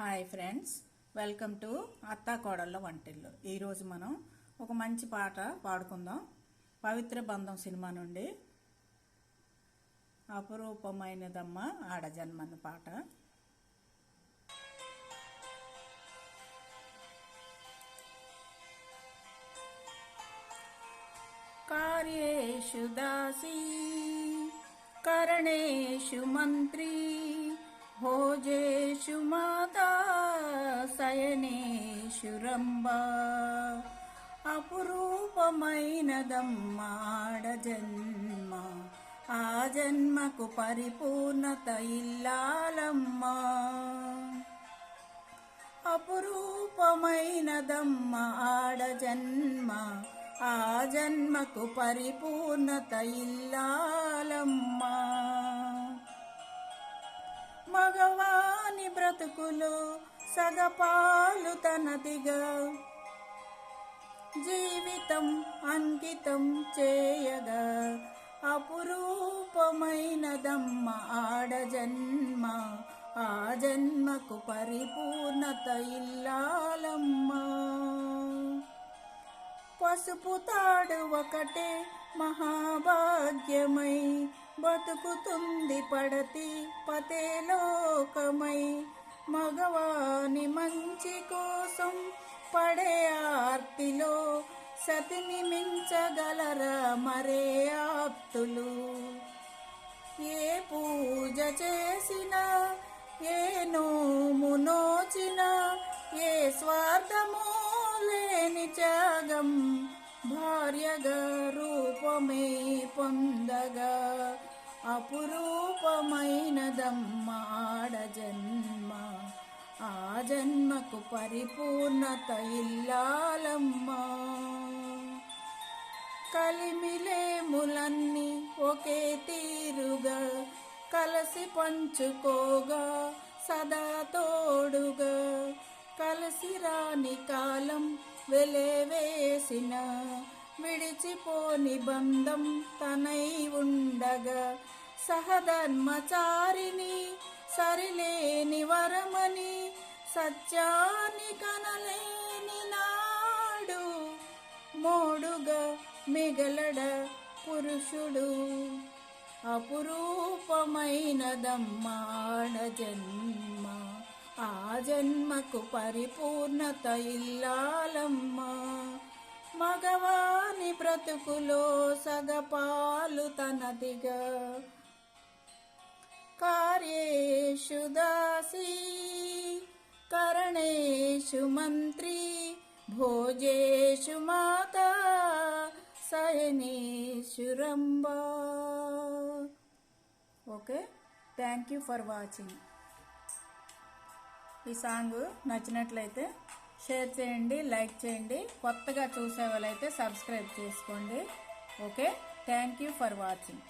Hi friends welcome to అత్తా కోడళ్ళ వంటిల్లు. ఈరోజు మనం ఒక మంచి పాట పాడుకుందాం. పవిత్ర బంధం సినిమా నుండి అపురూపమైనదమ్మ ఆడజన్మన్న పాట. కార్యేషు దాసీ కరణేషు మంత్రి భోజేషు మాతా శయనేషు రంబా అపురూపమైనదమ్మాడ జన్మ ఆ జన్మకు పరిపూర్ణత ఇల్లాలమ్మా అపురూపమైనదమ్మ ఆడ జన్మ ఆ జన్మకు పరిపూర్ణత ఇల్లాలమ్మా మగవాని బ్రతుకులు సగపాలు తనదిగా. జీవితం అంకితం చేయగా అపురూపమైనదమ్మ ఆడ జన్మ ఆ జన్మకు పరిపూర్ణత ఇల్లాలమ్మా. పసుపు తాడు ఒకటే మహాభాగ్యమై బతుకుతుంది పడతి పతేలోకమై మగవాని మంచి కోసం పడే ఆర్తిలో సతిని మించగలరా మరే ఆప్తులు? ఏ పూజ చేసినా ఏ నోము నోచినా ఏ స్వార్థము లేని త్యాగం భార్యగా రూపమే పొందగా. అపురూపమైనదమ్మాడ జన్మ. ఆ జన్మకు పరిపూర్ణత ఇల్లాలమ్మా. కలిమిలేములన్నీ ఒకే తీరుగా కలసి పంచుకోగా సదా తోడుగా. కలిసి రాని కాలం వెలేవేసిన విడిచిపోని బంధం తనై ఉండగా సహధర్మచారిని సరిలేని వరమని సత్యాన్ని కనలేని నాడు మోడుగా మిగలడ పురుషుడు. అపురూపమైనదమ్మాడ జన్మ ఆ జన్మకు పరిపూర్ణత ఇల్లాలమ్మా. మగవాని బ్రతుకులో సగపాలు తనదిగా కార్యేషు దాసీ కరణేషు మంత్రి భోజేషు మాతా శయనేషు rumba okay thank you for watching. ఈ సాంగ్ నచ్చినట్లయితే షేర్ చేయండి లైక్ చేయండి కొత్తగా చూసే వాళ్ళైతే సబ్స్క్రైబ్ చేసుకోండి. Okay thank you for watching.